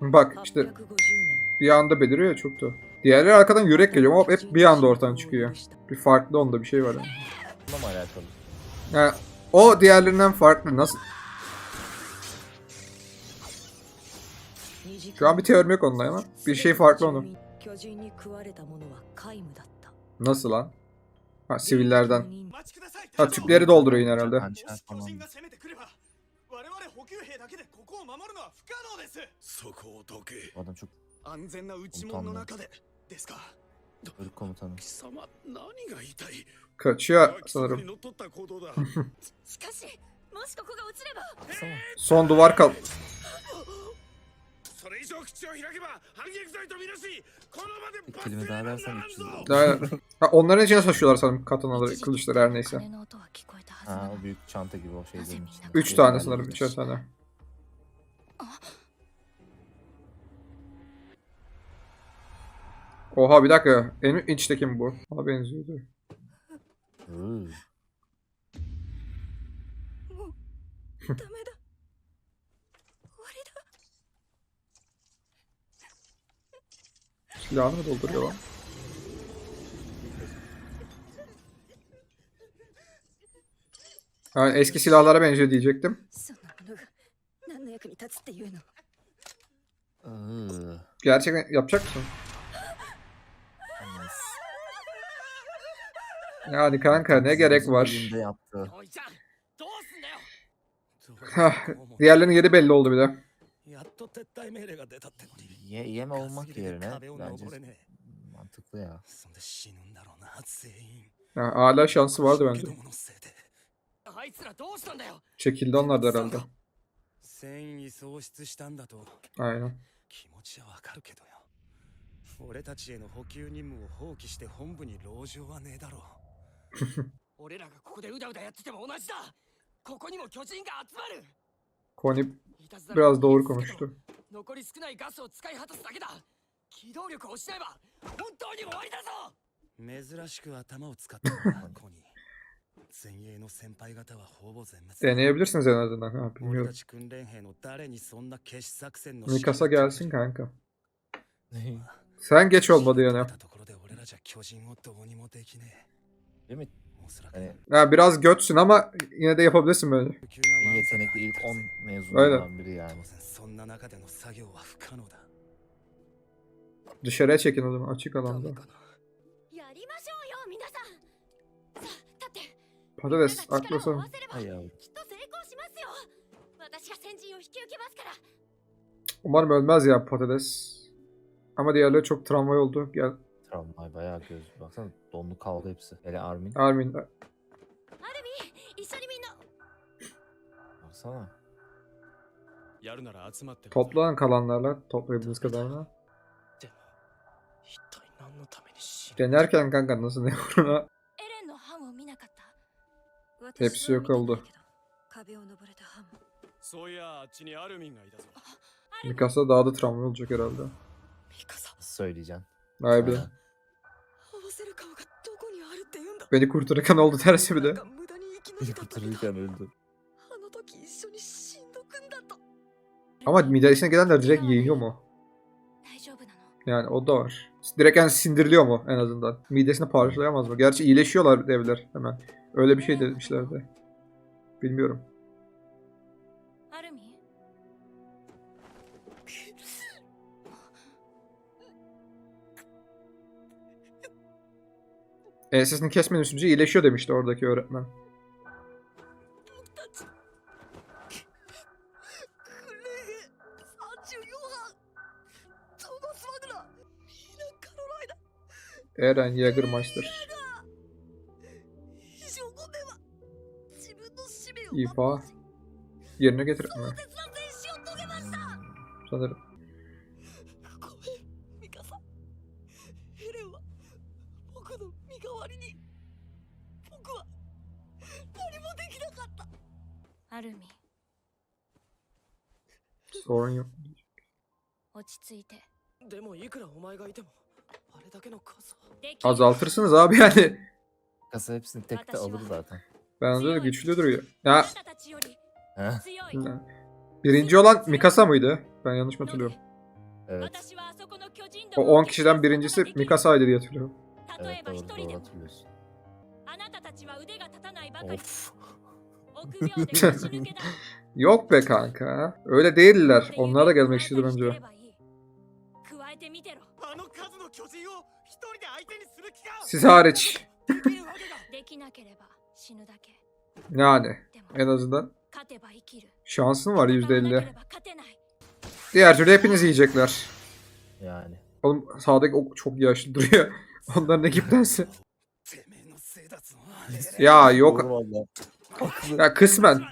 Bak işte bir anda beliriyor ya çok da. Diğerleri arkadan yürek geliyor ama hep bir anda ortadan çıkıyor. Bir farklı onda bir şey var yani. Bununla mı alakalı? Yani o diğerlerinden farklı. Nasıl? Şu an bir teorim yok onunla ama bir şey farklı onun. Nasıl lan? Ha sivillerden. Ha tüpleri dolduruyor yine herhalde. 級兵だけでここを守るのは不可能です。そこをどけ。安全な内門の中でですか？貴様何が言いたい？그렇지야선으로しかしもしここが落ちれば。손도悪かそれ以上口を開けば反撃罪とみなしこの場でいせられるなんぞ。onların cihaz açıyorlar sanırım katanaları kılıçları her neyse Ha, o büyük çanta gibi o şeylerin içinde. Üç tane sanırım, üçer tane. Şey. Oha bir dakika. En içteki mi bu? Ona benziyordu. Hmm. Silahını dolduruyor lan. Yani eski silahlara benziyor diyecektim. Gerçekten yapacak mısın? Yani kanka ne gerek var? Diğerlerinin yeri belli oldu bir de. Ye, yeme olmak yerine bence mantıklı ya. ya hala şansı vardı bence. あいつらどうしたんだよ？Çekildi onlar da herhalde. 戦意喪失したんだと。Aynen. 気持ちはわかるけどよ。俺たちへの補給任務を放棄して本部に籠城はねえだろう。俺らがここでうだうだやってても同じだ。ここにも巨人が集まる。Koni いたずら biraz doğru い残り少ないガスを使い果たすだけだ。機動力を失えば本当に終わりだぞ。珍しく頭を使ったなコニー前衛の先輩方はほぼ全滅だ Deneyebilirsiniz en azından. Ha, 俺 bilmiyorum. たち訓練兵の誰にそんな決死作戦の Mikasa gelsin kanka. Değil Sen geç olmadı yani. ところで俺らじゃ巨人をどうにもできねえ mi? おそらく Hani Ha, biraz götsün ama yine de yapabilirsin böyle. 補給が en わんさか yetenekli ilk 10 Aynen. mezunlardan biri 当 yani. 然そんな中での作業は不可能だ Dışarıya çekin o zaman açık ダ alanda. メかなやりましょう Patates aklasa. Hay Allah. Umarım ölmez ya patates. Ama diğerleri çok tramvay oldu. Gel. Tramvay bayağı göz. Baksana donlu kaldı hepsi. Hele Armin. Armin. Baksana. Toplan kalanlarla topladığınız kadarına. Denerken kanka nasıl ne uğruna Hepsi yok oldu. Mikasa daha da travma olacak herhalde. Söyleyeceğim. Abi. Beni kurtarırken oldu tersi bir de. Beni kurtarırken öldü. Ama midesine gelenler direkt yiyor mu? Yani o da var. Direkt yani sindiriliyor mu en azından? Midesini parçalayamaz mı? Gerçi iyileşiyorlar evler hemen. Öyle bir şey demişlerdi. Bilmiyorum. E, sesini kesmediğim sürece iyileşiyor demişti oradaki öğretmen. Eren Jägermeister. İfa yerine getirme 壮絶な戦死を遂げました sanırım. ごめんミカサヘレンは僕の身代わりに僕は何もできなかったアルミン Sorun yok. 落ち着いてでもいくらお前がいてもあれだけの数は Azaltırsınız abi yani. Kasa hepsini tek de alır zaten. Bence de güçlü duruyor. Ya. Birinci olan Mikasa mıydı? Ben yanlış mı hatırlıyorum? Evet. O 10 kişiden birincisi Mikasa'ydı diye hatırlıyorum. Evet doğru doğru hatırlıyorsun. Of. Yok be kanka. Öyle değiller. Onlara da gelmek istedim önce. Siz hariç. Yani en azından şansın var %50. Diğer türlü hepiniz yiyecekler. Yani. Oğlum sağdaki ok çok yaşlı duruyor. Onların ekiptense. ya yok. ya kısmen.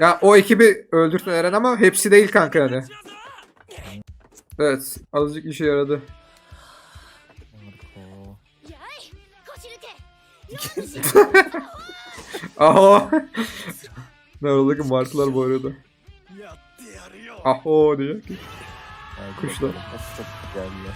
ya o ekibi öldürtme Eren ama hepsi değil kanka yani. Evet azıcık işe yaradı. Aho. Ne oradaki martılar bu arada. Aho diye. Kuşlar. Nasıl çok geldiler.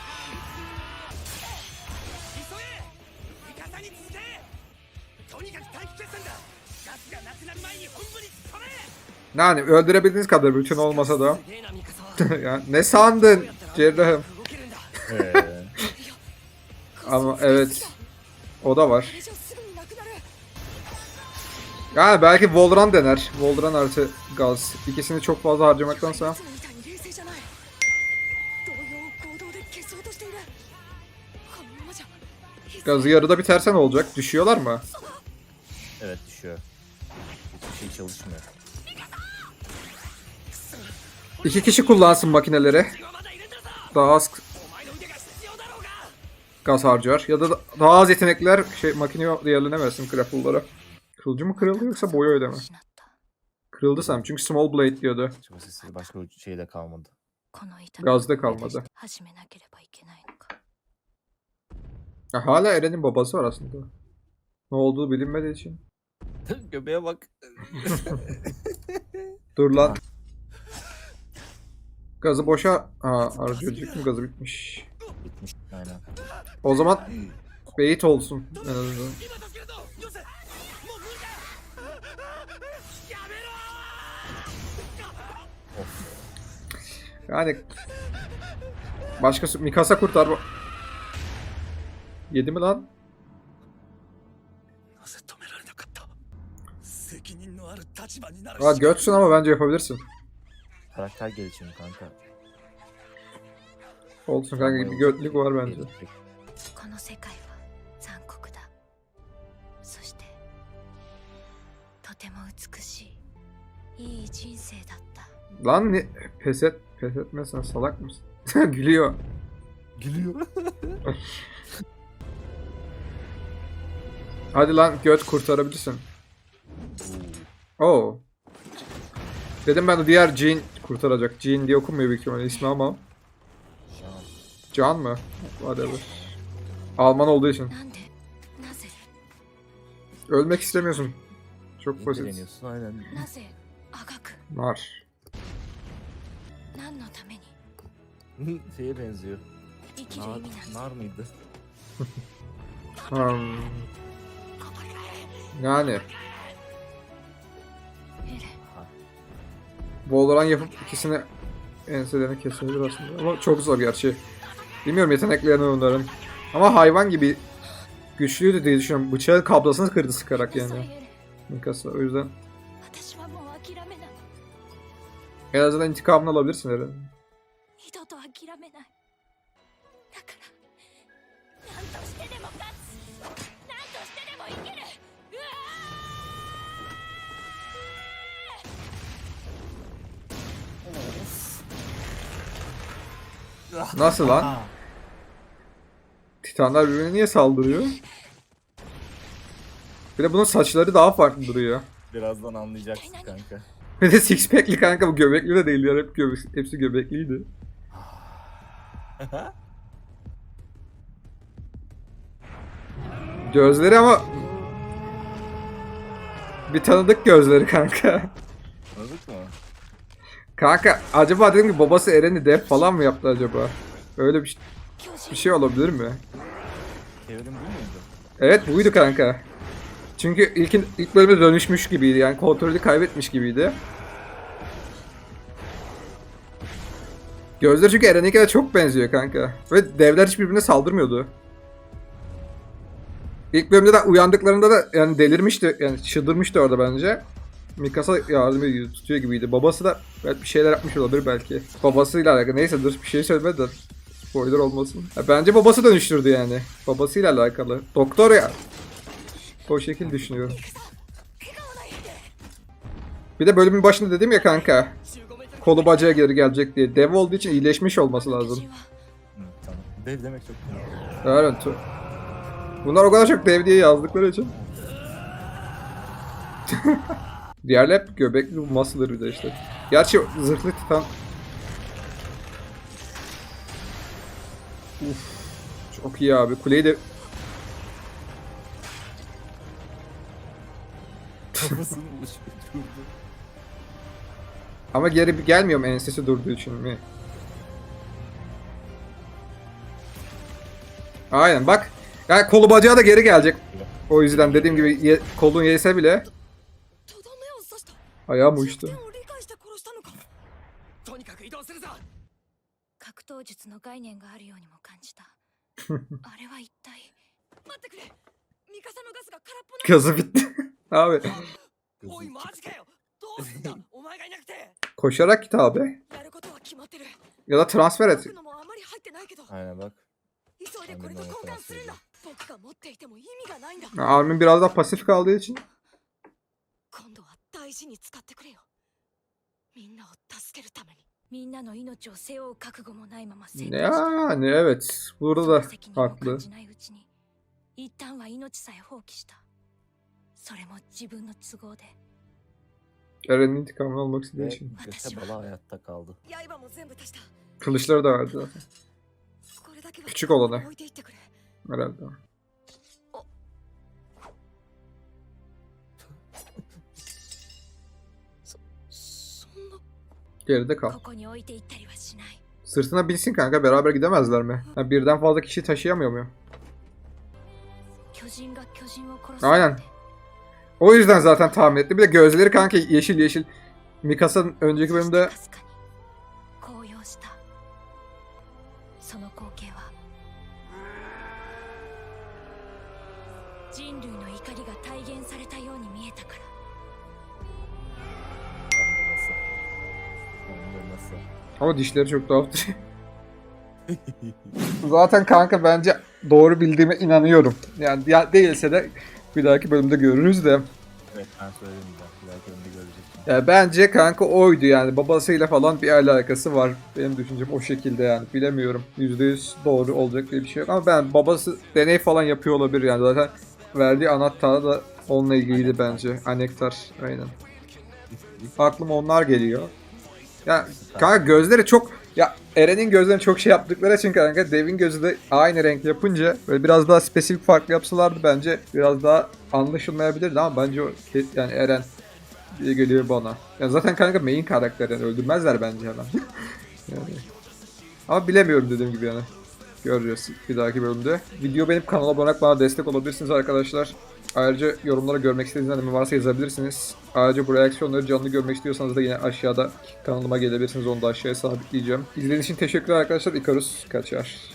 Yani öldürebildiğiniz kadar bütün olmasa da. yani, ne sandın cerrahım? Ee. Ama evet. O da var. Yani belki Volran dener. Volran artı gaz. İkisini çok fazla harcamaktansa. Gazı yarıda bitersen olacak. Düşüyorlar mı? Evet düşüyor. Hiçbir şey çalışmıyor. İki kişi kullansın makineleri. Daha az gaz harcıyor. Ya da daha az yetenekler şey makineye değerlenemesin grappl'lara. Kılıcı mı kırıldı yoksa boyu öyle? Kırıldı sanırım çünkü small blade diyordu. Şimdi başka şey de kalmadı. Gazda kalmadı. Ya hala Eren'in babası var aslında. Ne olduğu bilinmediği için. Göbeğe bak. Dur lan. Gazı boşa... Ha harcayacak mı? Gazı bitmiş. Bitmiş aynen. O zaman beyit olsun en azından. Yani başka Mikasa kurtar. Yedi mi lan? Aa, götsün ama bence yapabilirsin. Karakter gelişimi kanka. Olsun kanka bir götlük var bence. Lan ne? pes et. Pes etmezsen salak mısın? Gülüyor. Gülüyor. Hadi lan göt kurtarabilirsin. Oo. Dedim ben de diğer Jean kurtaracak. Jean diye okunmuyor büyük ihtimalle ismi ama. Can mı? Whatever. Alman olduğu için. Ölmek istemiyorsun. Çok basit. Var. 何のために Şeye benziyor. 生きる意 Nar, 味なん nar mıydı? Hmm. Yani エレン Volran yapıp ikisini enselerini kesebilir aslında. Ama çok zor gerçi. Bilmiyorum yeteneklerini onların. Ama hayvan gibi güçlüydü diye düşünüyorum. Bıçağın kablasını kırdı sıkarak うるさい yani. エレン Mikasa. O yüzden en azından intikamını alabilirsin Eren. Nasıl lan? Titanlar birbirine niye saldırıyor? Bir de bunun saçları daha farklı duruyor. Birazdan anlayacaksın kanka. Bir de six pack'li kanka bu göbekli de değil ya. Hep göbek, hepsi göbekliydi. Gözleri ama bir tanıdık gözleri kanka. Anladık mı? Kanka acaba dedim ki babası Eren'i def falan mı yaptı acaba? Öyle bir, bir şey olabilir mi? Teorim bu muydu? Evet buydu kanka. Çünkü ilk, ilk bölümde dönüşmüş gibiydi yani kontrolü kaybetmiş gibiydi. Gözleri çünkü Eren'inki de çok benziyor kanka. Ve devler hiç birbirine saldırmıyordu. İlk bölümde de uyandıklarında da yani delirmişti. Yani çıldırmıştı orada bence. Mikasa yardım ediyor, tutuyor gibiydi. Babası da belki bir şeyler yapmış olabilir belki. Babasıyla alakalı. Neyse dur bir şey söyleme de. Spoiler olmasın. Ya bence babası dönüştürdü yani. Babasıyla alakalı. Doktor ya. O şekil düşünüyorum. Bir de bölümün başında dedim ya kanka. Kolu bacağa geri gelecek diye. Dev olduğu için iyileşmiş olması lazım. Dev demek çok Aynen. Bunlar o kadar çok dev diye yazdıkları için. Diğerler hep göbekli muscle'dır bir de işte. Gerçi zırhlı titan. Uf, çok iyi abi. Kuleyi de kafasını uçurdu. Ama geri gelmiyorum ensesi durduğu için mi? Aynen bak. Yani kolu bacağı da geri gelecek. O yüzden dediğim gibi ye, kolun yese bile. Ayağım uçtu. Gazı bitti. Abi おいマジかよどうすんだお前がいなくて koşarak git abi. やることは決まってる Ya da transfer et. 僕のもあまり入ってないけど Aynen bak. 急いでこれと交換するんだ僕が持っていても意味がないんだ Armin biraz daha pasif kaldığı için. 今度は大事に使ってくれよみんなを助けるためにみんなの命を背負う覚悟もないまま戦闘した Yani evet. Burada その da 責任を haklı. Eren'in intikamını almak istediği Ve için. Göte bala hayatta kaldı. Kılıçları da verdi zaten. Küçük olana. Herhalde. Geride kal. Sırtına binsin kanka beraber gidemezler mi? Ha, birden fazla kişi taşıyamıyor mu? Aynen. O yüzden zaten tahmin ettim. Bir de gözleri kanka yeşil yeşil. Mikasa'nın önceki bölümde Ama dişleri çok tuhaftır. Zaten kanka bence doğru bildiğime inanıyorum. Yani değilse de bir dahaki bölümde görürüz de. Evet ben söyleyeyim de. Bir dahaki bölümde göreceksin. Ya bence kanka oydu yani. Babasıyla falan bir alakası var. Benim düşüncem o şekilde yani. Bilemiyorum. %100 doğru olacak diye bir şey yok. Ama ben babası deney falan yapıyor olabilir yani. Zaten verdiği anahtar da onunla ilgiliydi bence. Anektar. Aynen. Aklıma onlar geliyor. Ya kanka gözleri çok ya Eren'in gözlerini çok şey yaptıkları için kanka Dev'in gözü de aynı renk yapınca böyle biraz daha spesifik farklı yapsalardı bence biraz daha anlaşılmayabilirdi ama bence o yani Eren diye geliyor bana. Ya zaten kanka main karakter yani öldürmezler bence hemen. yani. Ama bilemiyorum dediğim gibi yani. Göreceğiz bir dahaki bölümde. Video benim kanala abone olup bana destek olabilirsiniz arkadaşlar. Ayrıca yorumlara görmek istediğiniz anime varsa yazabilirsiniz. Ayrıca bu reaksiyonları canlı görmek istiyorsanız da yine aşağıda kanalıma gelebilirsiniz. Onu da aşağıya sabitleyeceğim. İzlediğiniz için teşekkürler arkadaşlar. Icarus kaçar.